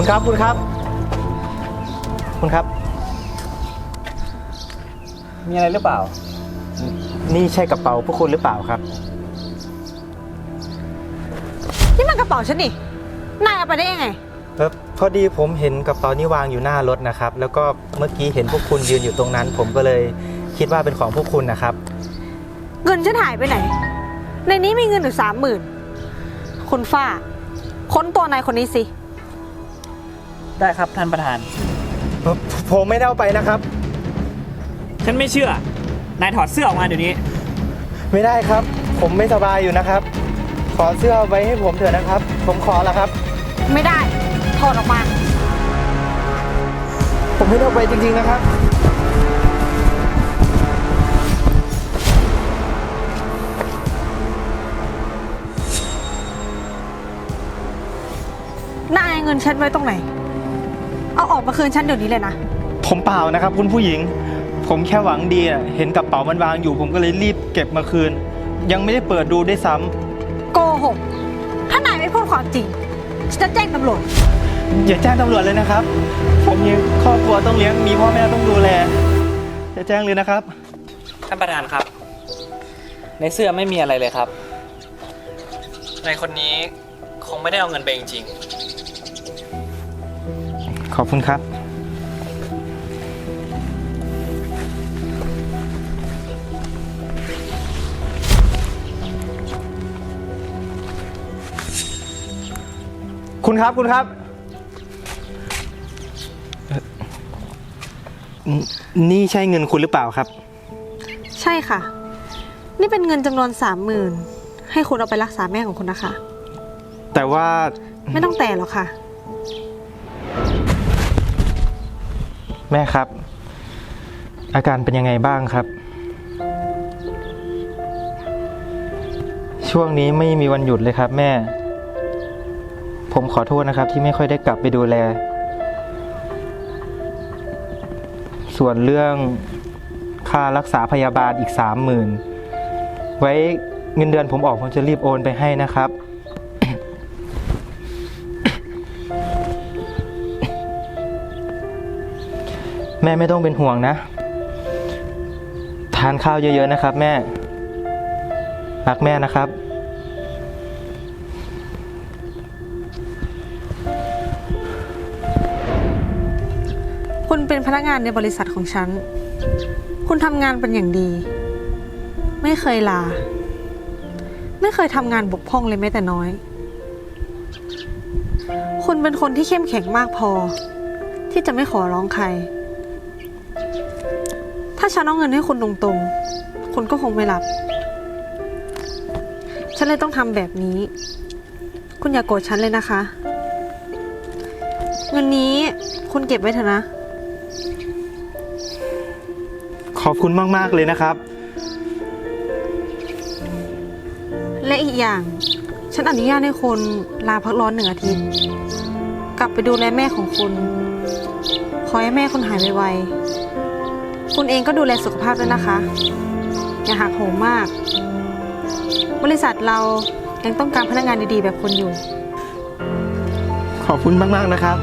คุณครับคุณครับ คุณครับ มีอะไรหรือเปล่า นี่ใช่กระเป๋าพวกคุณหรือเปล่าครับ นี่มันกระเป๋าฉันนี่ นายเอาไปได้ยังไง เออพอดีผมเห็นกระเป๋านี้วางอยู่หน้ารถนะครับ แล้วก็เมื่อกี้เห็นพวกคุณยืนอยู่ตรงนั้น ผมก็เลยคิดว่าเป็นของพวกคุณนะครับ เงินฉันหายไปไหน ในนี้มีเงินอยู่สามหมื่นคุณฝ้า ค้นตัวนายคนนี้สิ ได้ครับท่านประธานเอ่อผมไม่ได้เอาไปนะครับ ฉันไม่เชื่อ นายถอดเสื้อออกมาเดี๋ยวนี้ ไม่ได้ครับ ผมไม่สบายอยู่นะครับ ขอเสื้อไว้ให้ผมเถอะนะครับ ผมขอละครับ ไม่ได้ ถอดออกมา ผมไม่ได้เอาไปจริงๆนะครับ นายเอาเงินฉันไว้ตรงไหนเอาออกมาคืนฉันเดี๋ยวนี้เลยนะ ผมเปล่านะครับ คุณผู้หญิง ผมแค่หวังดีอะเห็นกระเป๋ามันวางอยู่ ผมก็เลยรีบเก็บมาคืน ยังไม่ได้เปิดดูด้วยซ้ำโกหก ถ้านายไม่พูดความจริง ฉันจะแจ้งตำรวจ อย่าแจ้งตำรวจเลยนะครับ ผมมีครอบครัวต้องเลี้ยงมีพ่อแม่ต้องดูแลอย่าแจ้งเลยนะครับ ท่านประธานครับ ในเสื้อไม่มีอะไรเลยครับ ในคนนี้คงไม่ได้เอาเงินไปจริง ขอบคุณครับ คุณครับคุณครับเอ่อนี่นี่ใช่เงินคุณหรือเปล่าครับ ใช่ค่ะ นี่เป็นเงินจำนวนสามหมื่นให้คุณเอาไปรักษาแม่ของคุณนะคะ แต่ว่า ไม่ต้องแต่หรอกค่ะ แม่ครับ อาการเป็นยังไงบ้างครับ ช่วงนี้ไม่มีวันหยุดเลยครับแม่ ผมขอโทษนะครับที่ไม่ค่อยได้กลับไปดูแล ส่วนเรื่องค่ารักษาพยาบาลอีกสามหมื่นไว้เงินเดือนผมออกผมจะรีบโอนไปให้นะครับ แม่ไม่ต้องเป็นห่วงนะ ทานข้าวเยอะ ๆ นะครับ แม่ รักแม่นะครับ คุณเป็นพนักงานในบริษัทของฉัน คุณทำงานเป็นอย่างดี ไม่เคยลา ไม่เคยทำงานบกพร่องเลยแม้แต่น้อย คุณเป็นคนที่เข้มแข็งมากพอ ที่จะไม่ขอร้องใคร ถ้าฉันเอาเงินให้คุณตรงๆ คุณก็คงไม่รับ ฉันเลยต้องทำแบบนี้ คุณอย่าโกรธฉันเลยนะคะ เงินนี้คุณเก็บไว้เถอะนะ ขอบคุณมาก ๆ เลยนะครับ และอีกอย่าง ฉันอนุญาตให้คุณลาพักร้อนหนึ่งอาทิตย์ กลับไปดูแลแม่ของคุณ ขอให้แม่คุณหายไวๆ คุณเองก็ดูแลสุขภาพด้วยนะคะ อย่าหักโหมมาก บริษัทเรายังต้องการพนักงานดีๆ แบบคุณอยู่ ขอบคุณมาก ๆ นะครับ